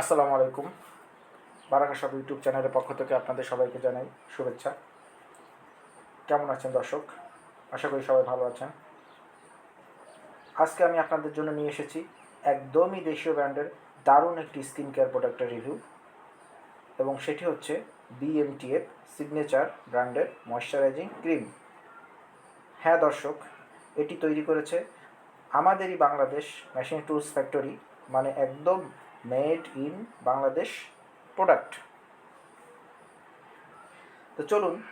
আসসালামু আলাইকুম। বারাকা সব ইউটিউব চ্যানেলের পক্ষ থেকে আপনাদের সবাইকে জানাই শুভেচ্ছা। কেমন আছেন দর্শক? আশা করি সবাই ভালো আছেন। আজকে আমি আপনাদের জন্য নিয়ে এসেছি একদমই দেশীয় ব্র্যান্ডের দারুণ একটি স্কিন কেয়ার প্রোডাক্টের রিভিউ। এবং সেটি হচ্ছে বিএমটিএফ সিগনেচার ব্র্যান্ডের ময়শ্চারাইজিং ক্রিম। হ্যাঁ দর্শক, এটি তৈরি করেছে আমাদেরই বাংলাদেশ মেশিন টুলস ফ্যাক্টরি মানে একদম মেড ইন বাংলাদেশ প্রোডাক্ট। তো চলুন,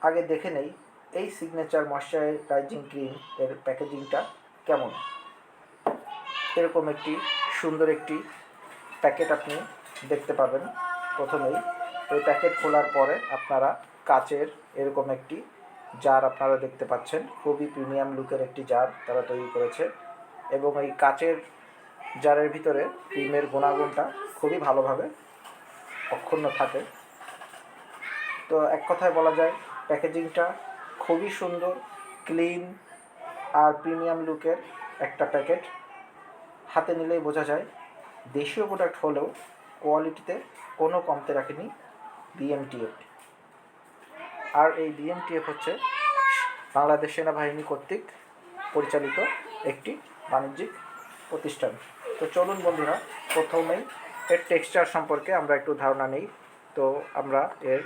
আগে দেখে নেই এই সিগনেচার ময়শ্চারাইজিং ক্রিম এর প্যাকেজিংটা কেমন? এরকম একটি, সুন্দর একটি প্যাকেট আপনি দেখতে পাবেন প্রথমেই। এই প্যাকেট খোলার পরে আপনারা কাচের এরকম একটি জার আপনারা দেখতে পাচ্ছেন। খুবই প্রিমিয়াম লুকের একটি জার তারা তৈরি করেছে। এবং এই কাচের জারের ভিতরে ক্রিমের গুণাগুণটা খুবই ভালোভাবে অক্ষুণ্ণ থাকে। তো এক কথায় বলা যায়, প্যাকেজিংটা খুবই সুন্দর, ক্লিন আর প্রিমিয়াম লুকের একটা প্যাকেট। হাতে নিলেই বোঝা যায়, দেশীয় প্রোডাক্ট হলেও কোয়ালিটিতে কোনো কমতে রাখেনি বিএমটিএফ। আর এই বিএমটিএফ হচ্ছে বাংলাদেশ সেনাবাহিনী কর্তৃক পরিচালিত একটি বাণিজ্যিক প্রতিষ্ঠান। তো চলুন বন্ধুরা, প্রথমেই এর টেক্সচার সম্পর্কে আমরা একটু ধারণা নেই। তো আমরা এর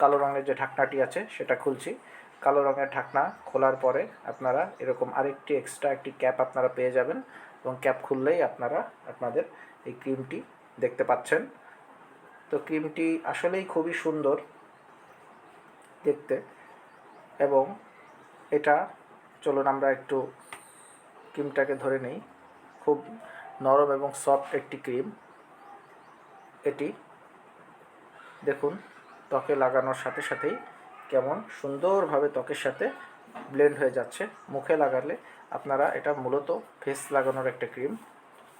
কালো রঙের যে ঢাকনাটি আছে, সেটা খুলছি। কালো রঙের ঢাকনা খোলার পরে আপনারা এরকম আরেকটি এক্সট্রা একটি ক্যাপ আপনারা পেয়ে যাবেন এবং ক্যাপ খুললেই আপনারা আপনাদের এই ক্রিমটি দেখতে পাচ্ছেন। তো ক্রিমটি আসলেই খুবই সুন্দর দেখতে এবং এটা, চলুন আমরা একটু ক্রিমটাকে ধরে নেই। খুব নরম এবং সফট একটি ক্রিম এটি দেখুন, ত্বকে লাগানোর সাথে সাথেই কেমন সুন্দরভাবে ত্বকের সাথে ব্লেন্ড হয়ে যাচ্ছে। মুখে লাগালে আপনারা এটা মূলত ফেস লাগানোর একটা ক্রিম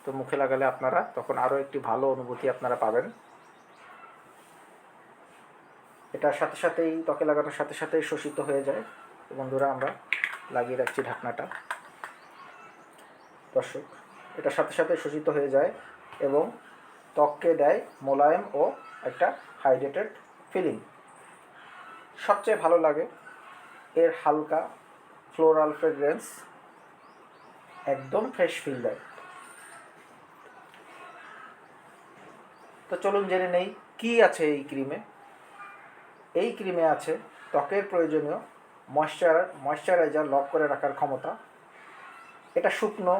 তো মুখে লাগালে আপনারা তখন আরও একটি ভালো অনুভূতি আপনারা পাবেন। এটার সাথে সাথেই, ত্বকে লাগানোর সাথে সাথেই শোষিত হয়ে যায়। বন্ধুরা, আমরা লাগিয়ে রাখছি ঢাকনাটা। দর্শক এটার সাথে সাথে শোষিত হয়ে যায় এবং ত্বককে দেয় মোলায়েম ও একটা হাইড্রেটেড ফিলিং। সবচেয়ে ভালো লাগে এর হালকা ফ্লোরাল ফ্রেগ্রেন্স, একদম ফ্রেশ ফিল দেয়। তো চলুন জেনে নেই কি আছে এই ক্রিমে। এই ক্রিমে আছে ত্বকের প্রয়োজনীয় ময়শ্চার, ময়শ্চারাইজার লক করে রাখার ক্ষমতা। এটা শুকনো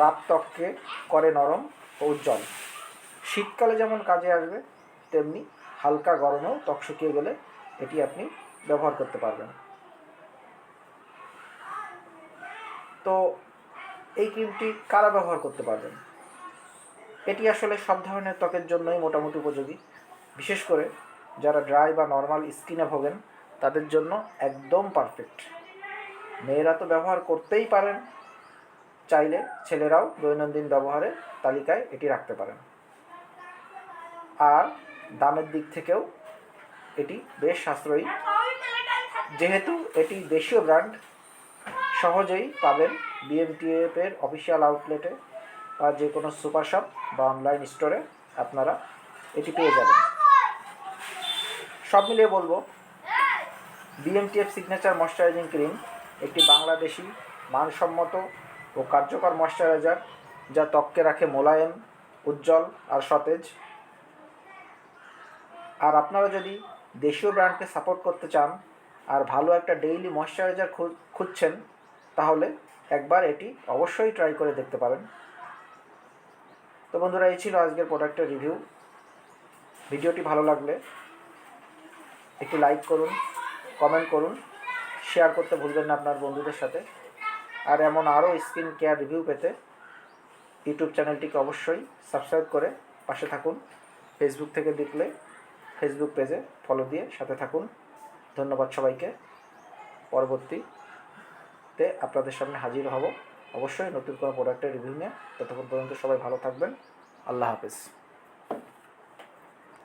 রাত ত্বককে করে নরম ও উজ্জ্বল। শীতকালে যেমন কাজে আসবে, তেমনি হালকা গরমেও ত্বক শুকিয়ে গেলে এটি আপনি ব্যবহার করতে পারবেন। তো এই ক্রিমটি কারা ব্যবহার করতে পারবেন? এটি আসলে সব ধরনের ত্বকের জন্যই মোটামুটি উপযোগী। বিশেষ করে যারা ড্রাই বা নর্মাল স্কিনে ভোগেন, তাদের জন্য একদম পারফেক্ট। মেয়েরা তো ব্যবহার করতেই পারেন চাইলে ছেলেরাও দৈনন্দিন ব্যবহারের তালিকায় এটি রাখতে পারেন। আর দামের দিক থেকেও এটি বেশ সাশ্রয়ী। যেহেতু এটি দেশীয় ব্র্যান্ড, সহজেই পাবেন বিএমটিএফ এর অফিসিয়াল আউটলেটে বা যে কোনো সুপার শপ বা অনলাইন স্টোরে আপনারা এটি পেয়ে যাবেন। সব মিলিয়ে বলব বিএমটিএফ সিগনেচার ময়শ্চারাইজিং ক্রিম একটি বাংলাদেশি মানসম্মত ও কার্যকর ময়শ্চারাইজার যা ত্বককে রাখে মোলায়েম, উজ্জ্বল আর সতেজ। আর আপনারা যদি দেশীয় ব্র্যান্ডকে সাপোর্ট করতে চান আর ভালো একটা ডেইলি ময়শ্চারাইজার খুঁজছেন, তাহলে একবার এটি অবশ্যই ট্রাই করে দেখতে পারেন। তো বন্ধুরা, এই ছিল আজকের প্রোডাক্টের রিভিউ। ভিডিওটি ভালো লাগলে একটি লাইক করুন, কমেন্ট করুন, শেয়ার করতে ভুলবেন না আপনার বন্ধুদের সাথে। আর এমন আরও স্কিন কেয়ার রিভিউ পেতে ইউটিউব চ্যানেলটিকে অবশ্যই সাবস্ক্রাইব করে পাশে থাকুন। ফেসবুক থেকে দেখলে ফেসবুক পেজে ফলো দিয়ে সাথে থাকুন। ধন্যবাদ সবাইকে। পরবর্তীতে আপনাদের সামনে হাজির হব। অবশ্যই নতুন কোনো প্রোডাক্টের রিভিউ নিয়ে। ততক্ষণ পর্যন্ত সবাই ভালো থাকবেন। আল্লাহ হাফেজ।